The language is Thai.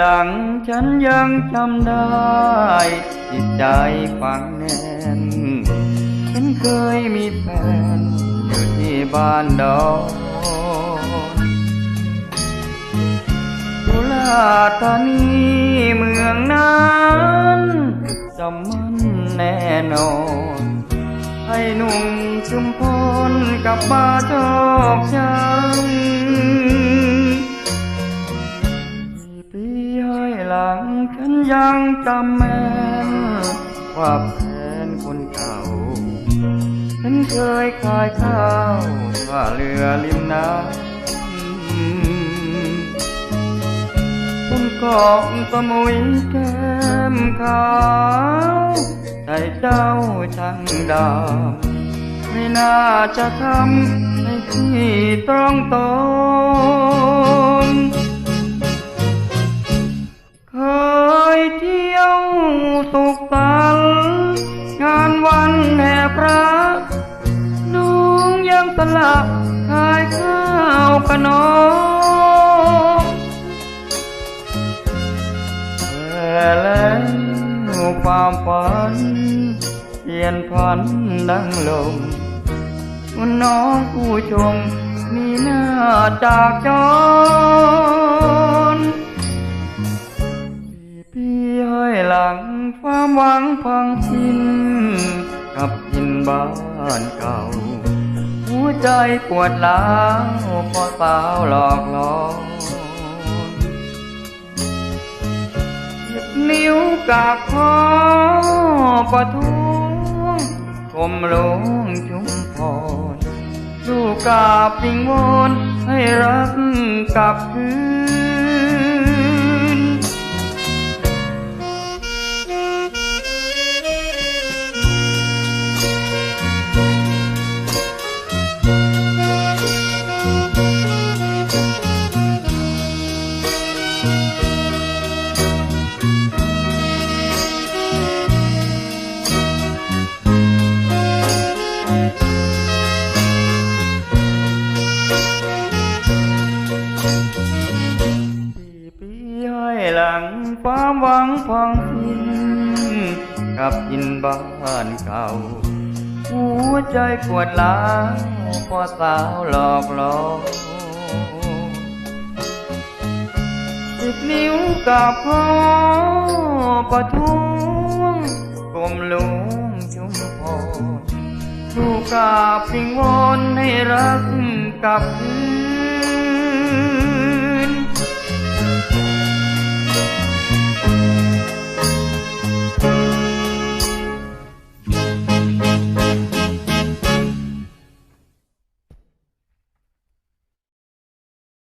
lặng chân gian trăm đai Chỉ trái phẳng nên chân khơi mi phèn, Như thì ban đầu. ธานีเมืองนั้นจำมันแน่นอนให้หนุ่มชุมพลกับมาชอกช้ำปีให้หลังฉันยังจำแม่นว่าแฟนคนเก่าฉันเคยขายข้าวว่าเรือริมน้ำ คุณกองสมุยแก้มขาวใจเจ้าช่างดำไม่น่าจะทำให้พี่ต้องตนเคยเที่ยวสุขสันต์งานวันแห่พระน้องยังสลับขายข้าวขนม แต่แล้วความฝันเปลี่ยนพันดังลมน้องผู้ชมมีหน้าจากจรพี่ให้หลังความหวังพังสิ้นกับยินบ้านเก่า หัวใจปวดร้าวเพราะสาวหลอกหลอน นิ้วกาบคอปะท้วงกลมลงชุมพรดูกาบปิงวอนให้รักกลับคืนปี ความหวังพังสิ้นกับยินบ้านเก่า หัวใจปวดร้าวเพราะสาวหลอกหลอกสิบนิ้วกับพ่อประท้วงกลมลวงชุมพรถูกกาบพิงวอนให้รักกับคืน